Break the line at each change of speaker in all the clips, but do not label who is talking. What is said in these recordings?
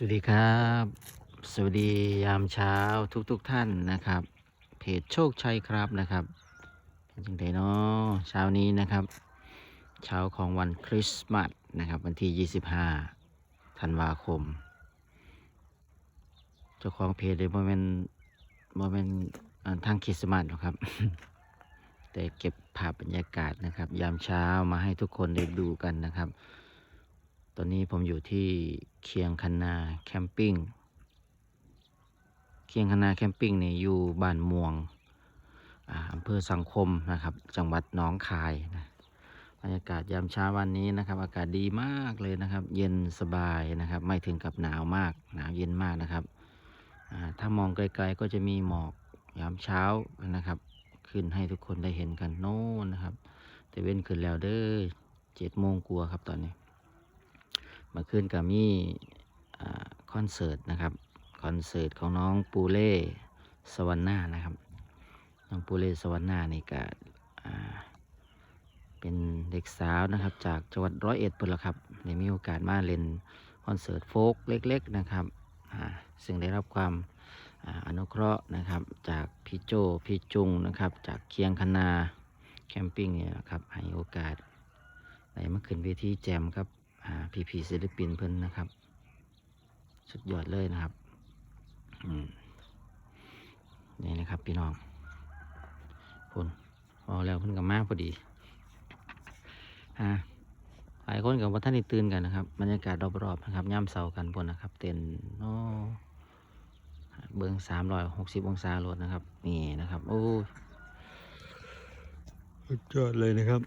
สวัสดีครับ สวัสดียามเช้าทุกๆทท่านนะครับ เพจโชคชัยครับนะครับเป็นจังไดเนาะเช้านี้นะครับ เช้าของวันคริสต์มาสนะครับ วันที่ 25 ธันวาคม เจ้าของเพจเลยโมเมนโมเมนทางคริสต์มาสหรอกครับ แต่เก็บภาพบรรยากาศนะครับ ยามเช้ามาให้ทุกคนได้ดูกันนะครับ ตอนนี้ผมอยู่ที่เคียงคันนาแคมปิ้ง เคียงคันนาแคมปิ้งเนี่ยอยู่บ้านม่วงอ่าอำเภอสังคมนะครับ จังหวัดหนองคายนะบรรยากาศยามเช้าวันนี้นะครับ อากาศดีมากเลยนะครับ เย็นสบายนะครับ ไม่ถึงกับหนาวมาก หนาวเย็นมากนะครับ ถ้ามองไกลๆก็จะมีหมอกยามเช้านะครับ ขึ้นให้ทุกคนได้เห็นกันโน่นนะครับ แต่เว้นขึ้นแล้วเด้อเจ็ดโมงกลัวาครับตอนนี้ มื่อคืนกับมี่คอนเสิร์ตนะครับ คอนเสิร์ตของน้องปูเล่สวรรณานะครับ น้องปูเล่สวรรณานี่ก็เป็นเด็กสาวนะครับ จากจังหวัดร้อยเอ็ดเพิ่นละครับได้มีโอกาสมาเล่นคอนเสิร์ตโฟกเล็ก ๆนะครับซึ่งได้รับความอาอนุเคราะห์นะครับ จากพี่โจพี่จุงนะครับ จากเคียงคนาแคมปิ้งเนี่ยนะครับให้โอกาสได้มาขึ้นเวทีแจมครับ พี่พีศิลปินเพิ่นนะครับ สุดยอดเลยนะครับนี่นะครับพี่น้องคนพอแล้วเพิ่นกับมาพอดีอ่าหลายคนกับว่าท่านได้ตื่นกันนะครับบรรยากาศรอบๆนะครับย่ำเสากันบนนะครับ เต็นโอ้เบิ้งสามร้อยหกสิบองศาโลดนะครับ นี่นะครับ โอ้สุดยอดเลยนะครับ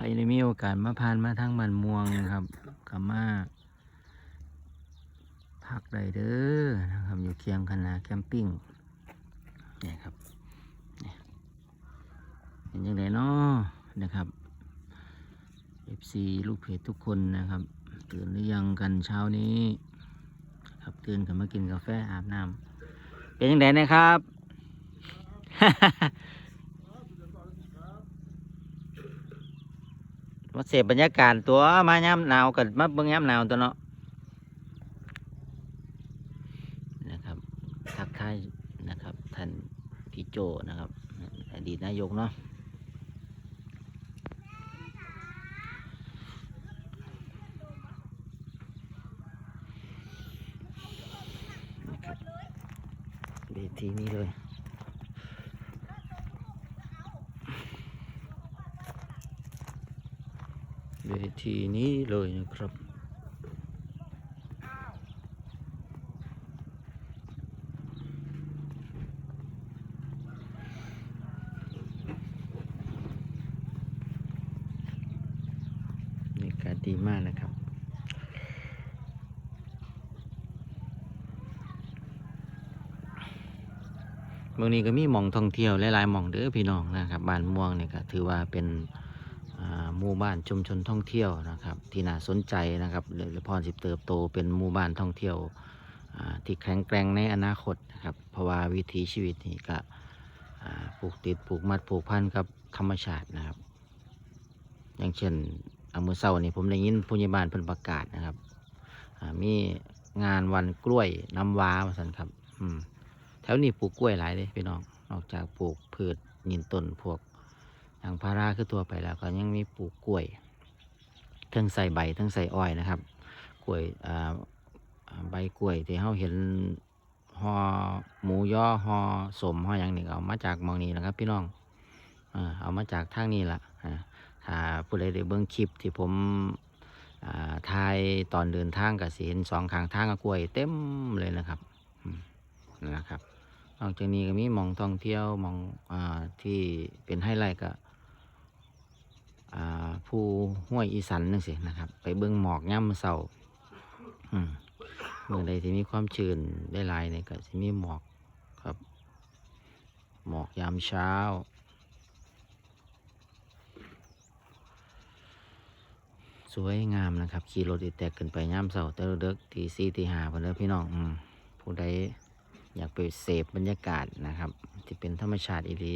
ไปได้มีโอกาสมาผ่านมาทางมันม่วงนะครับกับมาพักได้เด้อนะครับอยู่เคียงคณะแคมปิ้งเนี่ยครับเนี่ยเป็นยังไงเนาะนะครับ FC ลูกเพจทุกคนนะครับ ตื่นหรือยังกันเช้านี้ ครับตื่นกันมากินกาแฟอาบน้ำเป็นยังไงนะครับ มาเสพบรรยากาศตัวมาย้ำหนาวกับมาเบิ้งย้ำหนาวตัวเนาะนะครับทักทายนะครับท่านพี่โจนะครับ อดีตนายกเนาะนะครับเวทีนี้เลย เวทีนี้เลยนะครับบรรยากาศดีมากนะครับ เมืองนี้ก็มีหมองท่องเที่ยวหลายๆหมองเด้อพี่น้องนะครับ บ้านม่วงเนี่ยก็ถือว่าเป็น หมู่บ้านชุมชนท่องเที่ยวนะครับ ที่น่าสนใจนะครับเดี๋ยวพรสิบเติบโตเป็นหมู่บ้านท่องเที่ยวที่แข็งแกร่งในอนาคตนะครับเพราะว่าวิถีชีวิตนี่ก็อ่าผูกติดผูกมัดผูกพันกับธรรมชาตินะครับ อย่างเช่นเอามือเศร้านี่ผมได้ยินผู้ใหญ่บ้านเพิ่นประกาศนะครับมีงานวันกล้วยน้ำว้าว่าสันครับอืมแถวนี้ปลูกกล้วยหลายเลยพี่น้องนอกจากปลูกพืชยินต้นพวก อย่างพาราคือตัวไปแล้วก็ยังมีปลูกกล้วยทั้งใส่ใบทั้งใส่อ้อยนะครับ กล้วยใบกล้วยที่เราเห็นห่อหมูย่อห่อสมหออย่างนี้ก็เอามาจากมองนี้นะครับ พี่น้องเอามาจากทางนี้ละอ่าถ้าผู้ใดได้เบิ่งคลิปที่ผมอ่าถ่ายตอนเดินทางกับสิเห็นสองข้างทางกับกล้วยเต็มเลยนะครับนั่นแหละครับนอกจากนี้ก็มีมองท่องเที่ยวมองอที่เป็นไฮไลท์ก็ ผู้ห้วยอีสันนั่นสินะครับ ไปเบิ้องหมอกย่ำเสาอืมเมื่อใดที่มีความชื้นได้ลายเนี่ยก็จะมีหมอกครับ หมอกยามเช้า สวยงามนะครับ ขี่รถอีแตกขึ้นไปย่ำเสาแต่เด็กทีสี่ทีหาเพื่อนพี่น้องอผู้ใดอยากไปเสพบรรยากาศนะครับ ที่เป็นธรรมชาติอีหลี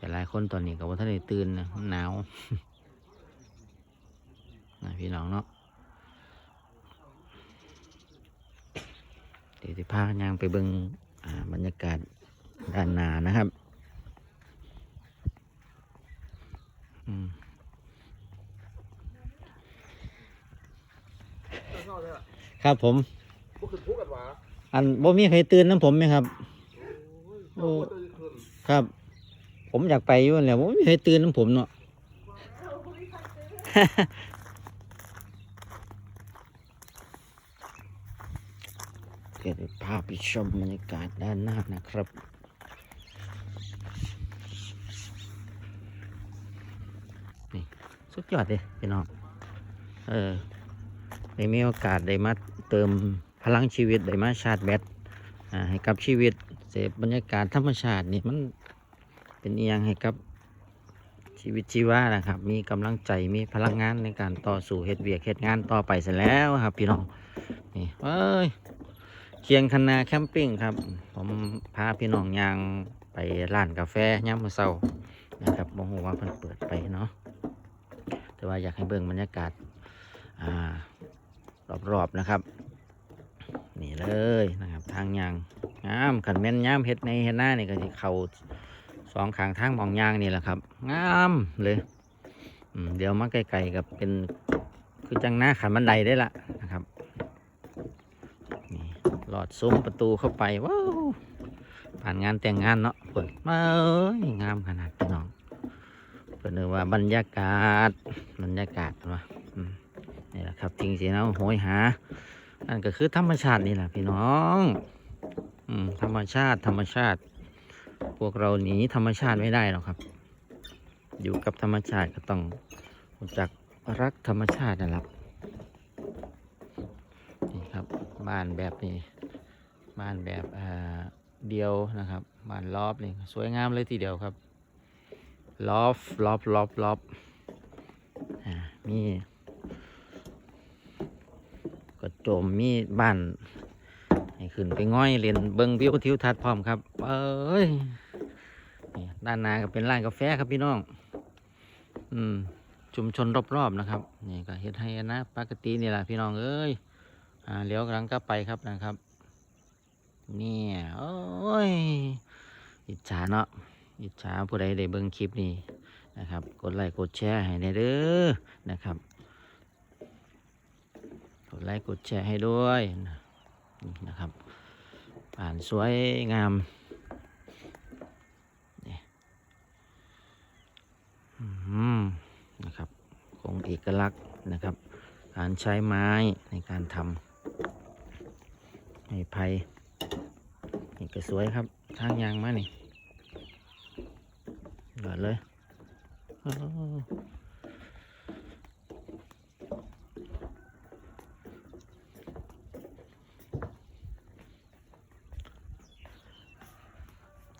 แต่หลายคนตอนนี้ก็ว่าท่านได้ตื่นหนาวนะพี่น้องเนาะเดี๋ยวจะพายังไปเบิงบรรยากาศด้านหน้านะครับครับผมอันบ่มีใครตื่นน้ำผมไหมครับครับ ผมอยากไปอยู่นั่นแหล้วบ่มีใครตื่นน้ำผมเนาะเดี๋ยวพาไปชมบรรยากาศด้านหน้านะครับนี่สุดยอดเลยพี่น้องเออได้มีโอกาสได้มาเติมพลังชีวิตได้มาชาร์จแบตอ่าให้กับชีวิตเสพบรรยากาศธรรมชาตินี่มัน เป็นเอียงให้กับชีวิตชีวานะครับ มีกำลังใจมีพลังงานในการต่อสู้เฮ็ดเวียกเฮ็ดงานต่อไปเสร็จแล้วครับ พี่น้องนี่เอ้ยเคียงคนาแคมปิ้งครับ ผมพาพี่น้องยางไปร้านกาแฟย่ำมือเช้านะครับบ่ฮู้ว่าเพิ่นเปิดไปเนาะแต่ว่าอยากให้เบิ่งบรรยากาศอ่ารอบๆนะครับ นี่เลยนะครับ ทางยางงามขันแม่นยามเฮ็ดในเฮ็ดหน้านี่ก็สิเข้า สองขางทางมองยางนี่แหละครับ งามเลยเดี๋ยวมาไกลๆกับเป็นคือจังหน้าขันบันไดได้ละนะครับนี่หลอดซุ้มประตูเข้าไปว้าวผ่านงานแต่งงานเนาะเปิดมาเอ้ยงามขนาดพี่น้องเปิดเลยว่าบรรยากาศบรรยากาศวะนี่แหละครับจริงสินะโหยหานั่นก็คือธรรมชาตินี่แหละพี่น้อง อืมธรรมชาติธรรมชาติ พวกเราหนีธรรมชาติไม่ได้หรอกครับ อยู่กับธรรมชาติก็ต้องรู้จักรักธรรมชาตินะครับนี่ครับบ้านแบบนี้บ้านแบบเดียวนะครับบ้านลอบนี่สวยงามเลยทีเดียวครับลอฟลอฟลอฟลอฟอ่ามีก็โจมมีบ้าน ขึ้นไปง่อยเรียนเบิงวิวทิวทัศน์พร้อมครับ เอ้ยด้านหน้าก็เป็นร้านกาแฟครับพี่น้อง อืม ชุมชนรอบๆนะครับ นี่ก็เฮ็ดให้นะปกตินี่แหละพี่น้องเอ้ย อ่าเลี้ยวกำลังก็ไปครับนะครับ เนี่ยโอ้ย อิจฉาเนาะ อิจฉาผู้ใดได้เบิ่งคลิปนี้นะครับ กดไลค์กดแชร์ให้แน่เด้อนะครับ กดไลค์กดแชร์ให้ด้วย นะนี่นะครับผ่านสวยงามนี่อืมนะครับคงเอกลักษณ์นะครับ การใช้ไม้ในการทำไม้ไผ่นี่ก็สวยครับทางยางมานี่เดือดเลยโอ้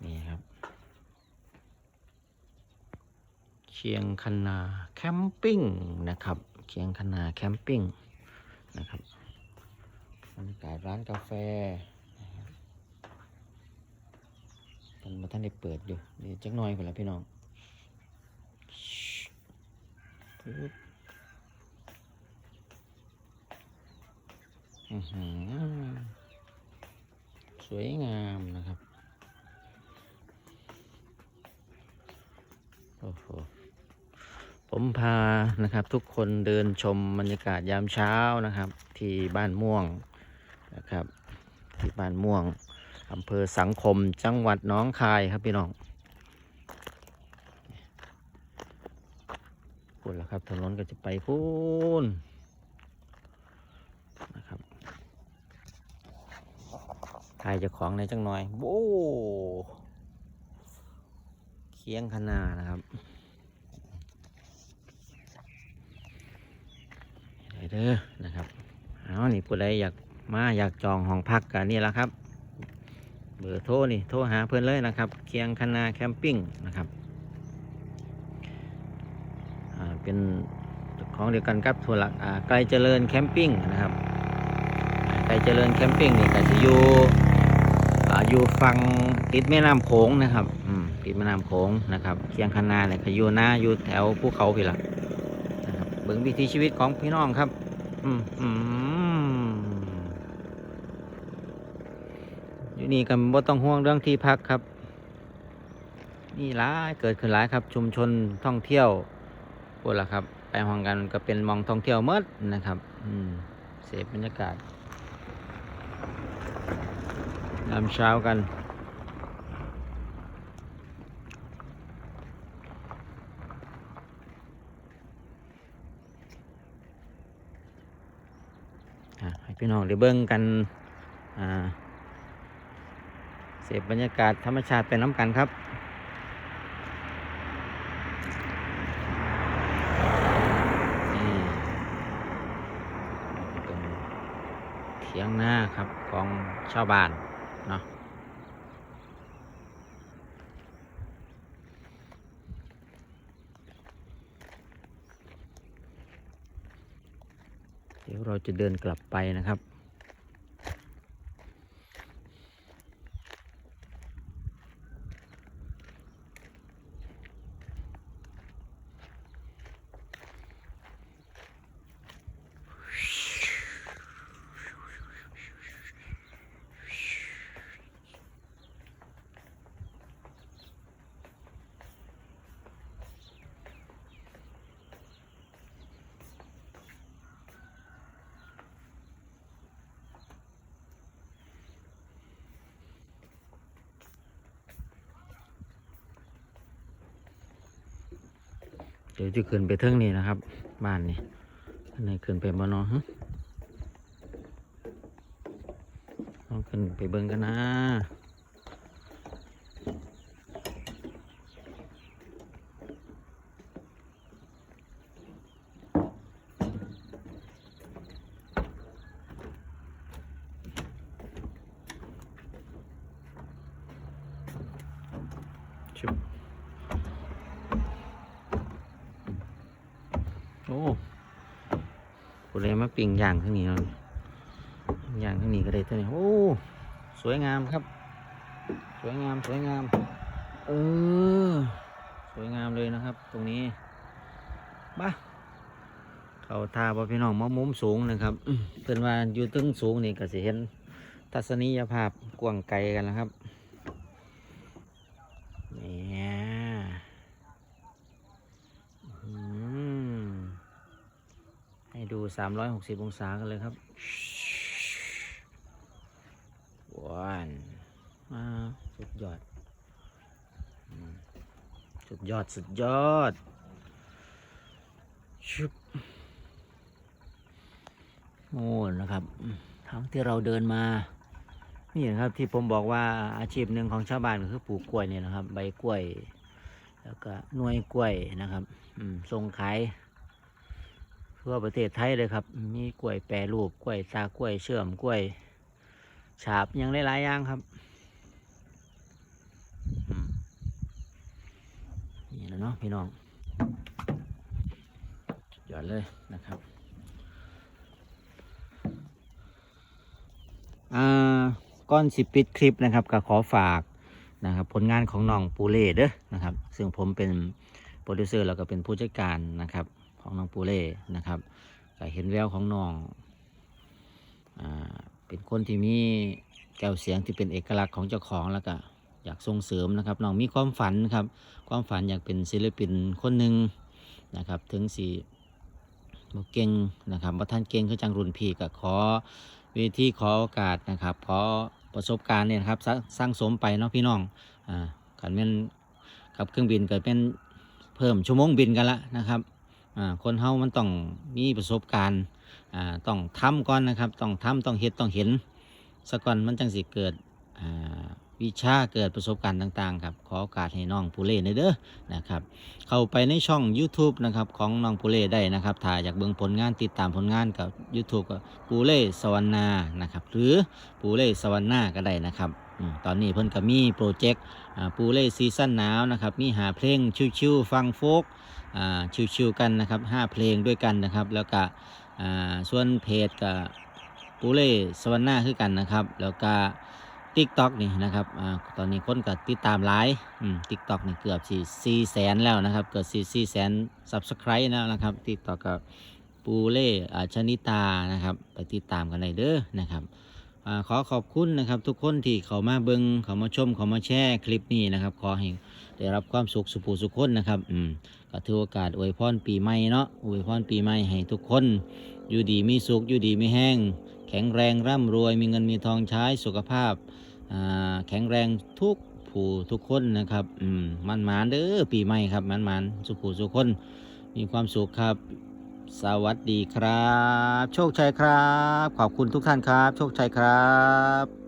นี่ครับ เชียงคนาแคมปิ้งนะครับ เชียงคนาแคมปิ้งนะครับบรรยากาศร้านกาแฟนะครับตอนมาท่านได้เปิดอยู่เดี๋ยวจักหน่อยก่อนละพี่น้องปึ๊บอือหือสวยงามนะครับ ผมพานะครับทุกคนเดินชมบรรยากาศยามเช้านะครับ ที่บ้านม่วงนะครับ ที่บ้านม่วงอำเภอสังคมจังหวัดน้องคายครับพี่น้องพูดแล้วครับถนนก็จะไปพูนนะครับถ่ายจ้าของในอยจังหน่อยโอ้เคียงคนานะครับ ได้ เด้อนะครับเอานี่ผู้ใดอยากมาอยากจองห้องพักกันนี่แหละครับ เบอร์โทรนี่โทรหาเพื่อนเลยนะครับ เคียงคณาแคมปิ้งนะครับเป็นของเดียวกันครับทัวหลักไกลเจริญแคมปิ้งนะครับไกลเจริญแคมปิ้งนี่ก็จะอยู่อยู่ฝั่งติดแม่น้ำโขงนะครับติดแม่น้ำโขงนะครับเคียงคณาเนี่ยก็อยู่หน้าอยู่แถวภูเขาพี่ละนะครั บเบิ่งวิถีชีวิตของพี่น้องครับ อืมอืมอยู่นี่ก็บ่ต้องห่วงเรื่องที่พักครับ นี่หลายเกิดขึ้นหลายครับ ชุมชนท่องเที่ยวพวกละครับ ไปห้องกันก็เป็นมองท่องเที่ยวเมดนะครับ อืมเสพบรรยากาศยามเช้ากัน อะให้ พี่น้องได้เบิ่งกันเสพบรรยากาศธรรมชาติเป็นน้ำกันครับเป็นเถียงหน้าครับของชาวบ้านเนาะ ยวเราจะเดินกลับไปนะครับ เดี๋ยวจะขึ้นไปเทิงนี่นะครับ บ้านนี่อันนี้ขึ้นไปบ้านอฮะลองขึ้นไปเบิ่งกันนะชุบ โอ้กูเลยมาปิ่งย่างข้างนี้เนาะย่างข้างนี้ก็ได้เท่านี้โอ้ สวยงามครับ สวยงาม สวยงาม เออ สวยงามเลยนะครับ ตรงนี้บ้าเขาทาบพี่น้องมามุมสูงนะครับเพิ่นว่าอยู่ตึงสูงนี่ก็สิเห็น ทัศนียภาพกว้างไกลกันนะครับเนี่ยอืมให้ ดู 360 องศากันเลยครับว้านมาสุดยอด สุดยอด สุดยอด ชุบโอ้นะครับ ทางที่เราเดินมา นี่นะครับที่ผมบอกว่าอาชีพหนึ่งของชาวบ้านก็คือปลูกกล้วยเนี่ยนะครับ ใบกล้วย แล้วก็หน่วยกล้วยนะครับส่งขาย ทั่วประเทศไทยเลยครับ มีกล้วยแปรรูปกล้วยตากล้วยเชื่อมกล้วย ฉาบยังหลายๆอย่างครับนี่แหละเนาะพี่น้องสุดยอดเลยนะครับอ่าก่อนสิปิดคลิปนะครับก็ขอฝากนะครับผลงานของน้องปูเล่เด้อนะครับ ซึ่งผมเป็นโปรดิวเซอร์แล้วก็เป็นผู้จัดการนะครับ ของน้องปูเล่นะครับก็เห็นแววของน้องอ่าเป็นคนที่มีแก้วเสียงที่เป็นเอกลักษณ์ของเจ้าของแล้วก็อยากส่งเสริมนะครับน้องมีความฝันครับ ความฝันอยากเป็นศิลปินคนหนึ่งนะครับ ถึงสี่บเก่งนะครับว่าท่านเก่งคือจังรุ่นพี่ก็ขอเวทีขอโอกาสนะครับขอประสบการณ์เนี่ยครับสร้างสมไปเนาะพี่น้องอ่ากันเป็นกับเครื่องบินเกิดเป็นเพิ่มชั่วโมงบินกันละนะครับ คนเฮามันต้องมีประสบการณ์ต้องทำก่อนนะครับ ต้องทำต้องเฮ็ดต้องเห็นสก่อนมันจังสิเกิดวิชาเกิดประสบการณ์ต่างๆครับขอโอกาสให้น้องผู้เล่นเด้อนะครับเข้าไปในช่อง YouTube นะครับของน้องปูเล่ได้นะครับถ้าอยากเบิ่งผลงานติดตามผลงานกับ YouTube ก็ปูเล่สวรรณานะครับหรือปูเล่สวรรณาก็ได้นะครับ ตอนนี้เพิ่นก็มีโปรเจกต์ปูเล่ซีซั่นหนาวนะครับ มีหาเพลงชิวๆฟังโฟกชิวๆกันนะครับห้าเพลงด้วยกันนะครับ แล้วก็ส่วนเพจก็ปูเล่สวรรณาคือกันนะครับ แล้วก็ติ๊กต็อกนี่นะครับอตอนนี้คนก็ติดตามหลายอืมติ๊กต็อกนี่เกือบสี่สี่แสนแล้วนะครับ เกือบสี่สี่แสนซับสไครต์แล้วนะครับติ๊กต็อกกับปูเล่ชนิตานะครับ ไปติดตามกันได้เด้อนะครับ ขอขอบคุณนะครับทุกคนที่เขามาเบิงเขามาชมเขามาแชร์คลิปนี้นะครับ ขอให้ได้รับความสุขสุขสุขคนนะครับอืมก็ถือโอกาสอวยพรปีใหม่เนาะอวยพรปีใหม่ให้ทุกคน อยู่ดีมีสุขอยู่ดีมีแห้ง แข็งแรงร่ำรวย มีเงินมีทองใช้สุขภาพแข็งแรงทุกผู้ทุกคนนะครับอืมมันหมานเด้อปีใหม่ครับมันหมานสุขผู้สุขคนมีความสุขครับ สวัสดีครับ โชคชัยครับ ขอบคุณทุกท่านครับ โชคชัยครับ